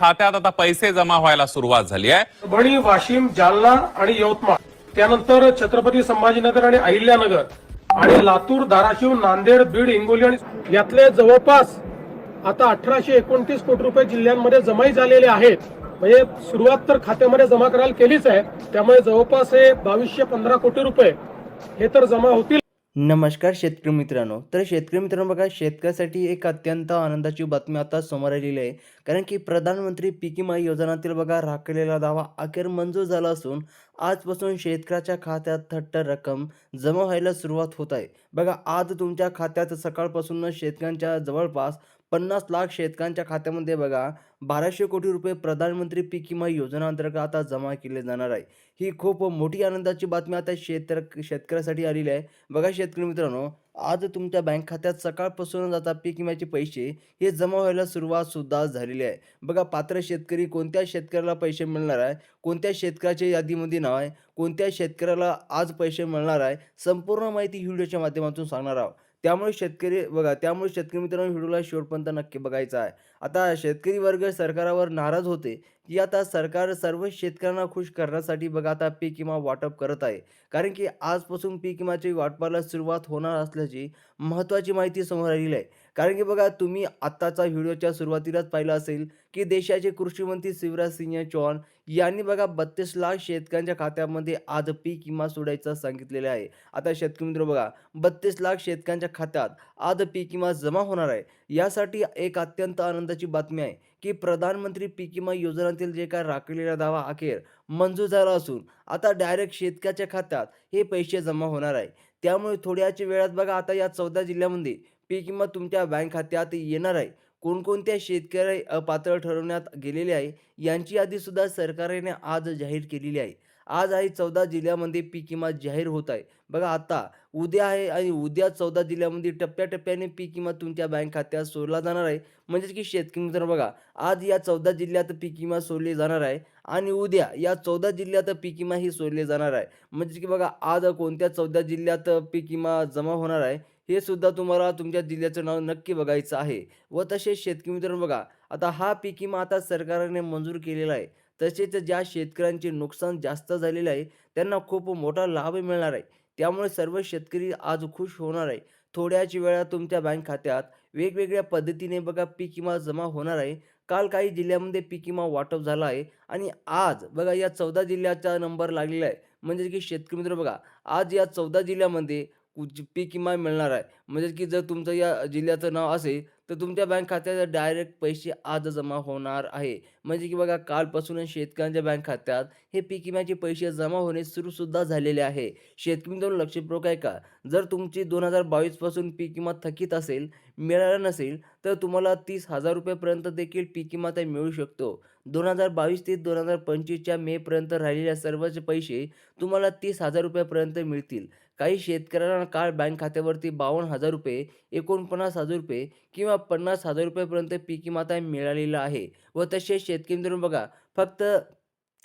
खात्यात आता पैसे जमा व्हायला सुरुवात झाली आहे. परभणी वाशिम जालना आणि यवतमाळ. त्यानंतर छत्रपती संभाजीनगर आणि अहिल्यानगर आणि लातूर धाराशिव नांदेड बीड हिंगोली आणि यातले जवळपास आता अठराशे एकोणतीस कोटी रुपये जिल्ह्यांमध्ये जमाही झालेले आहेत. म्हणजे सुरुवात तर खात्यामध्ये जमा करायला केलीच आहे. त्यामुळे जवळपास हे बावीसशे पंधरा कोटी रुपये हे तर जमा होतील. नमस्कार शेतकरी मित्रांनो. तर शेतकरी मित्रांनो बघा शेतकऱ्यासाठी एक अत्यंत आनंदाची बातमी आता समोर आलेली आहे. कारण की प्रधानमंत्री पीक विमा योजनातील बघा राखलेला दावा अखेर मंजूर झाला असून आजपासून शेतकऱ्याच्या खात्यात थट्ट रक्कम जमा व्हायला सुरुवात होत आहे. बघा आज तुमच्या खात्यात सकाळपासून शेतकऱ्यांच्या जवळपास पन्नास लाख शेतकऱ्यांच्या खात्यामध्ये बघा बाराशे कोटी रुपये प्रधानमंत्री पीक विमा योजना अंतर्गत आता जमा केले जाणार आहे. ही खूप मोठी आनंदाची बातमी आता शेत शेतकऱ्यासाठी आलेली आहे. बघा शेतकरी मित्रांनो आज तुमच्या बँक खात्यात सकाळपासूनच आता पीक विम्याचे पैसे हे जमा व्हायला सुरुवात सुद्धा झालेली आहे. बघा पात्र शेतकरी कोणत्या शेतकऱ्याला पैसे मिळणार आहे कोणत्या शेतकऱ्याच्या यादीमध्ये नाव आहे कोणत्या शेतकऱ्याला आज पैसे मिळणार आहे संपूर्ण माहिती व्हिडिओच्या माध्यमातून सांगणार आहोत. त्यामुळे शेतकरी बघा त्यामुळे शेतकरी मित्रांनो व्हिडिओला शेवटपर्यंत नक्की बघायचा आहे. आता शेतकरी वर्ग सरकारावर नाराज होते की आता सरकार सर्व शेतकऱ्यांना खुश करण्यासाठी बघा आता पीक विमा वाटप करत आहे. कारण की आजपासून पीक विमाची वाटपाला सुरुवात होणार असल्याची महत्त्वाची माहिती समोर आलेली आहे. कारण की बघा तुम्ही आत्ताचा व्हिडिओच्या सुरुवातीलाच पाहिलं असेल की देशाचे कृषीमंत्री शिवराज सिंह चौहान यांनी बघा बत्तीस लाख शेतकऱ्यांच्या खात्यामध्ये आज पीक विमा सोडायचं सांगितलेलं आहे. आता शेतकरी मित्र बघा बत्तीस लाख शेतकऱ्यांच्या खात्यात आज पीक विमा जमा होणार आहे. यासाठी एक अत्यंत आनंदाची बातमी आहे की प्रधानमंत्री पीक विमा योजनेतील जे काय राखलेला दावा अखेर मंजूर झाला असून आता डायरेक्ट शेतकऱ्याच्या खात्यात हे पैसे जमा होणार आहे. त्यामुळे थोड्याच वेळात बघा आता या चौदा जिल्ह्यामध्ये पीक विमा तुमच्या बँक खात्यात येणार आहे. कोणकोणत्या शेतकरी अपात्र ठरवण्यात गेलेले आहे यांची यादीसुद्धा सरकारने आज जाहीर केलेली आहे. आज आहे चौदा जिल्ह्यामध्ये पीक विमा जाहीर होत आहे. बघा आता उद्या आहे आणि उद्या चौदा जिल्ह्यामध्ये टप्प्याटप्प्याने पीक विमा तुमच्या बँक खात्यात सोडला जाणार आहे. म्हणजेच की शेतकरी मित्रांनो बघा आज या चौदा जिल्ह्यात पीक विमा सोडले जाणार आहे आणि उद्या या चौदा जिल्ह्यात पीक विमा ही सोडले जाणार आहे. म्हणजे की बघा आज कोणत्या चौदा जिल्ह्यात पीक विमा जमा होणार आहे हे सुद्धा तुम्हाला तुमच्या जिल्ह्याचं नाव नक्की बघायचं आहे. व तसेच शेतकरी मित्रांनो बघा आता हा पीक विमा आता सरकारने मंजूर केलेला आहे. तसेच ज्या शेतकऱ्यांचे नुकसान जास्त झालेलं आहे त्यांना खूप मोठा लाभ मिळणार आहे. त्यामुळे सर्व शेतकरी आज खुश होणार आहे. थोड्याच वेळात तुमच्या बँक खात्यात वेगवेगळ्या पद्धतीने बघा पीक विमा जमा होणार आहे. काल काही जिल्ह्यामध्ये पीक विमा वाटप झाला आहे. आणि आज बघा या चौदा जिल्ह्याचा नंबर लागलेला आहे. म्हणजे की शेतकरी मित्र बघा आज या चौदा जिल्ह्यामध्ये कुछ पीक विमा मिळणार आहे. म्हणजे की जर तुमचं या जिल्ह्याचं नाव असेल तर तुमच्या बँक खात्यात डायरेक्ट पैसे आज जमा होणार आहे. म्हणजे की बघा कालपासूनच शेतकऱ्यांच्या बँक खात्यात हे पीक विम्याचे पैसे जमा होणे सुरूसुद्धा झालेले आहे. शेतकरी मित्रांनो लक्षपूर्वक आहे का जर तुमची दोन हजार बावीसपासून पीक विमा थकीत असेल मिळाला नसेल तर तुम्हाला तीस हजार रुपयेपर्यंत देखील पीक विमा ते मिळू शकतो. दोन हजार बावीस ते दोन हजार पंचवीसच्या मेपर्यंत राहिलेल्या सर्वच पैसे तुम्हाला तीस हजार रुपयापर्यंत मिळतील. काही शेतकऱ्यांना काल बँक खात्यावरती बावन्न हजार रुपये एकोणपन्नास हजार रुपये किंवा पन्नास हजार रुपयेपर्यंत पीक विमा आता मिळालेला आहे व तसेच शेतकरी मित्रांनो बघा फक्त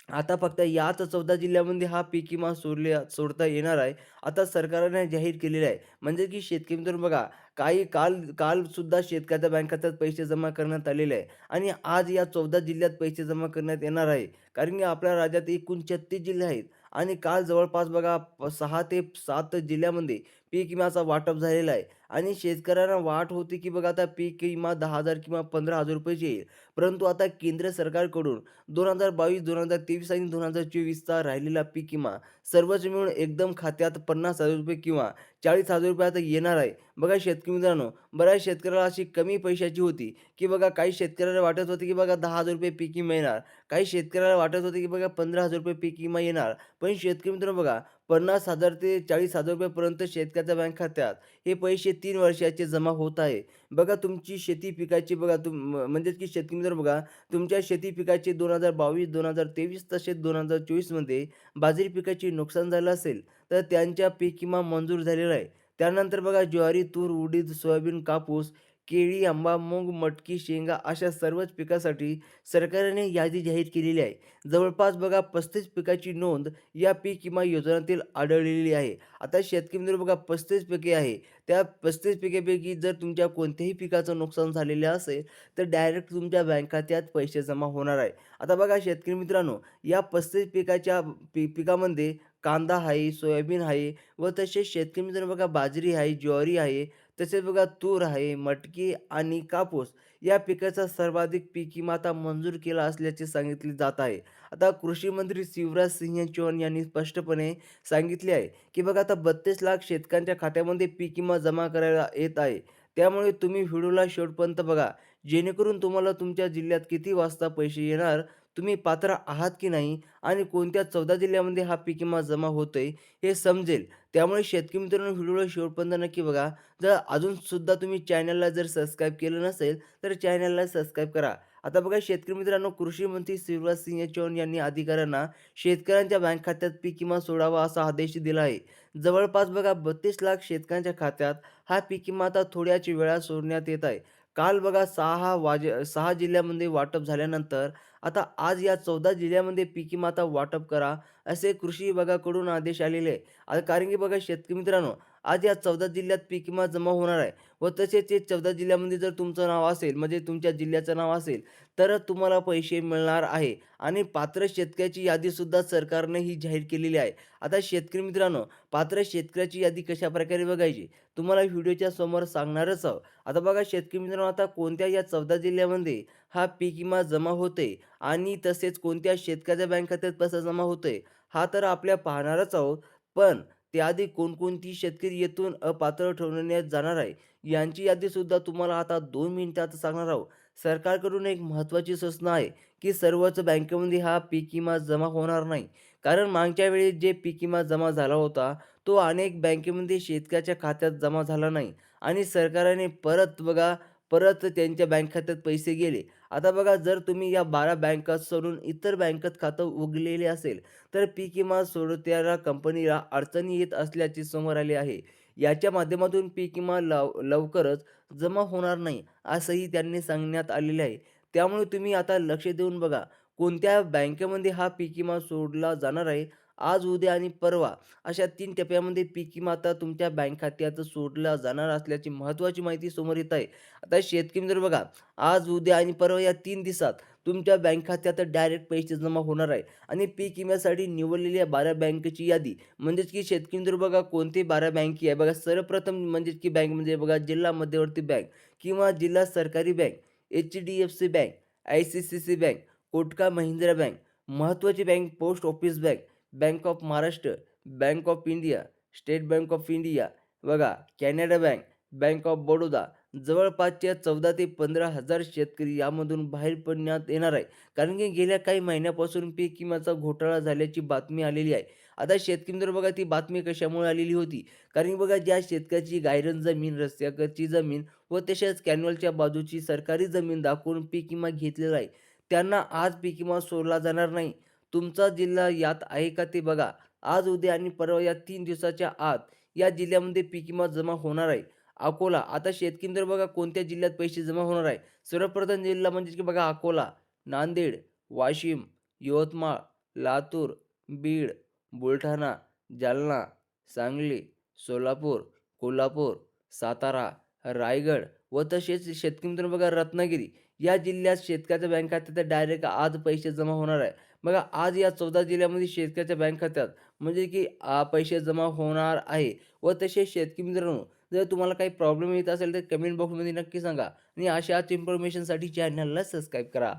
आता फक्त याच चौदा जिल्ह्यामध्ये हा पीक विमा सोडले सोडता येणार आहे. आता सरकारने जाहीर केलेलं आहे. म्हणजे की शेतकरी मित्रांनो बघा काही काल कालसुद्धा शेतकऱ्याच्या बँक खात्यात पैसे जमा करण्यात आलेले आहे. आणि आज या चौदा जिल्ह्यात पैसे जमा करण्यात येणार आहे. कारण की आपल्या राज्यात एकूण छत्तीस जिल्हे आहेत. आणि काल जवळपास बघा प- सहा ते सात जिल्ह्यामध्ये पीक विम्याचा वाटप झालेला आहे. आणि शेतकऱ्यांना वाट होती की बघा आता पीक विमा दहा हजार किंवा पंधरा हजार रुपयाची येईल. परंतु आता केंद्र सरकारकडून दोन हजार बावीस दोन हजार तेवीस आणि दोन हजार चोवीसचा राहिलेला पीक विमा सर्वच मिळून एकदम खात्यात पन्नास हजार रुपये किंवा चाळीस हजार रुपये आता येणार आहे. बघा शेतकरी मित्रांनो बऱ्याच शेतकऱ्याला अशी कमी पैशाची होती की बघा काही शेतकऱ्याला वाटत होते की बघा दहा हजार रुपये पीक विमा येणार. काही शेतकऱ्याला वाटत होते की बघा पंधरा हजार रुपये पीक विमा येणार. पण शेतकरी मित्रांनो बघा पन्नास हजार ते चाळीस हजार रुपयेपर्यंत शेतकऱ्याच्या बँक खात्यात हे पैसे तीन वर्षाचे जमा होत आहे. बघा तुमची शेती पिकाची बघा तुम म्हणजेच की शेतकरी मित्र बघा तुमच्या शेती पिकाचे दोन हजार बावीस दोन हजार तेवीस तसेच दोन हजार चोवीसमध्ये बाजरी पिकाचे नुकसान झालं असेल तर त्यांच्या पीक किमान मंजूर झालेला आहे. त्यानंतर बघा ज्वारी तूर उडीद सोयाबीन कापूस केळी आंबा मूग मटकी शेंगा अशा सर्वच पिकासाठी सरकारने यादी जाहीर केलेली आहे. जवळपास बघा पस्तीस पिकाची नोंद या पीक विमा योजनातील आढळलेली आहे. आता शेतकरी मित्र बघा पस्तीस पिके आहे. त्या पस्तीस पिकेपैकी जर तुमच्या कोणत्याही पिकाचं नुकसान झालेलं असेल तर डायरेक्ट तुमच्या बँक खात्यात पैसे जमा होणार आहे. आता बघा शेतकरी मित्रांनो या पस्तीस पिकाच्या पी पिकामध्ये कांदा आहे सोयाबीन आहे व तसेच शेतकरी मित्रांनो बघा बाजरी आहे ज्वारी आहे तसेच बघा तूर आहे मटकी आणि कापूस या पिकाचा सर्वाधिक पीक विमा आता मंजूर केला असल्याचे सांगितले जात आहे. आता कृषी मंत्री शिवराज सिंह चौहान यांनी स्पष्टपणे सांगितले आहे की बघा आता बत्तीस लाख शेतकऱ्यांच्या खात्यामध्ये पीक विमा जमा करायला येत आहे. त्यामुळे तुम्ही व्हिडिओला शेवटपर्यंत बघा. जेणेकरून तुम्हाला तुमच्या जिल्ह्यात किती वाजता पैसे येणार तुम्ही पात्र आहात की नाही आणि कोणत्या चौदा जिल्ह्यामध्ये हा पीक विमा जमा होतोय हे समजेल. त्यामुळे शेतकरी मित्रांनो व्हिडिओला शेवटपर्यंत नक्की बघा. जर अजूनसुद्धा तुम्ही चॅनलला जर सबस्क्राईब केलं नसेल तर चॅनलला सबस्क्राईब करा. आता बघा शेतकरी मित्रांनो कृषी मंत्री शिवराज सिंह चौहान यांनी अधिकाऱ्यांना शेतकऱ्यांच्या बँक खात्यात पीक विमा सोडावा असा आदेश दिला आहे. जवळपास बघा बत्तीस लाख शेतकऱ्यांच्या खात्यात हा पीक विमा आता थोड्याच वेळात सोडण्यात येत आहे. काल बघा सहा वाजे सहा जिल्ह्यामध्ये वाटप झाल्यानंतर आता आज या चौदा जिल्ह्यामध्ये पीक विमा आता वाटप करा असे कृषी विभागाकडून आदेश आलेले आहे कारण की बघा शेतकरी मित्रांनो आज या चौदा जिल्ह्यात पीक विमा जमा होणार आहे व तसेच ते चौदा जिल्ह्यामध्ये जर तुमचं नाव असेल म्हणजे तुमच्या जिल्ह्याचं नाव असेल तर तुम्हाला पैसे मिळणार आहे. आणि पात्र शेतकऱ्याची यादीसुद्धा सरकारने ही जाहीर केलेली आहे. आता शेतकरी मित्रांनो पात्र शेतकऱ्याची यादी कशा प्रकारे बघायची? तुम्हाला व्हिडिओच्या समोर सांगणारच आहोत. आता बघा शेतकरी मित्रांनो आता कोणत्या या चौदा जिल्ह्यामध्ये हा पीक विमा जमा होते आणि तसेच कोणत्या शेतकऱ्याच्या बँक खात्यात पैसा जमा होतोय? हा तर आपल्या पाहणारच आहोत. पण त्याआधी कोणकोणती शेतकरी येथून अपात्र ठरवण्यात जाणार आहे यांची यादीसुद्धा तुम्हाला आता दोन मिनिटात सांगणार आहोत. सरकारकडून एक महत्त्वाची सूचना आहे की सर्वच बँकेमध्ये हा पीक विमा जमा होणार नाही. कारण मागच्या वेळी जे पीक विमा जमा झाला होता तो अनेक बँकेमध्ये शेतकऱ्याच्या खात्यात जमा झाला नाही. आणि सरकारने परत बघा परत त्यांच्या बँक खात्यात पैसे गेले. आता बघा जर तुम्ही या बारा बँका सोडून इतर बँकेत खातं उघडलेले असेल तर पीक विमा सोडत्याला कंपनीला अडचणी येत असल्याचे समोर आले आहे. याच्या माध्यमातून पीक विमा लव लवकरच जमा होणार नाही असंही त्यांनी सांगण्यात आलेले आहे. त्यामुळे तुम्ही आता लक्ष देऊन बघा कोणत्या बँकेमध्ये हा पीक विमा सोडला जाणार आहे? आज उद्या आणि परवा अशा तीन टप्प्यामध्ये पीक विमा आता तुमच्या बँक खात्यात सोडला जाणार असल्याची महत्त्वाची माहिती समोर येत आहे. आता शेतकरी मित्र बघा आज उद्या आणि परवा या तीन दिवसात तुमच्या बँक खात्यात डायरेक्ट पैसे जमा होणार आहे आणि पीक विम्यासाठी निवडलेल्या बारा बँकेची यादी. म्हणजेच की शेतकरी मित्र बघा कोणती बारा बँकी आहे? बघा सर्वप्रथम म्हणजेच की बँक म्हणजे बघा जिल्हा मध्यवर्ती बँक किंवा जिल्हा सरकारी bank H D F C bank I C C C bank. Kotak Mahindra bank महत्त्वाची bank post office bank bank of Maharashtra bank of India state bank of India बघा Canada bank bank of Baroda जवळपासच्या चौदा ते पंधरा हजार शेतकरी यामधून बाहेर पडण्यात येणार आहे. कारण की गेल्या काही महिन्यापासून पीक विम्याचा घोटाळा झाल्याची बातमी आलेली आहे. आता शेतकरी जर बघा ती बातमी कशामुळे आलेली होती? कारण की बघा ज्या शेतकऱ्याची गायरन जमीन रस्त्याकडची जमीन व तसेच कॅनवलच्या बाजूची सरकारी जमीन दाखवून पीक विमा घेतलेला आहे. त्यांना आज पीक सोडला जाणार नाही. तुमचा जिल्हा यात आहे का ते बघा. आज उद्या आणि परवा या तीन दिवसाच्या आत या जिल्ह्यामध्ये पीक जमा होणार आहे. अकोला आता शेतकरी बघा कोणत्या जिल्ह्यात पैसे जमा होणार आहे. सर्वप्रथम जिल्हा म्हणजे की बघा अकोला नांदेड वाशिम यवतमाळ लातूर बीड बुलढाणा जालना सांगली सोलापूर कोल्हापूर सातारा रायगड व तसेच शेतकरी मित्र बघा रत्नागिरी. या जिल्ह्यात शेतकऱ्याच्या बँक खात्यात डायरेक्ट आज पैसे जमा होणार आहे. बघा आज या चौदा जिल्ह्यामध्ये शेतकऱ्याच्या बँक खात्यात म्हणजे की पैसे जमा होणार आहे. व तसे शेतकरी मित्रांनो जर तुम्हाला काही प्रॉब्लेम येत असेल तर कमेंट बॉक्समध्ये नक्की सांगा. आणि अशाच इन्फॉर्मेशनसाठी चॅनलला सबस्क्राईब करा.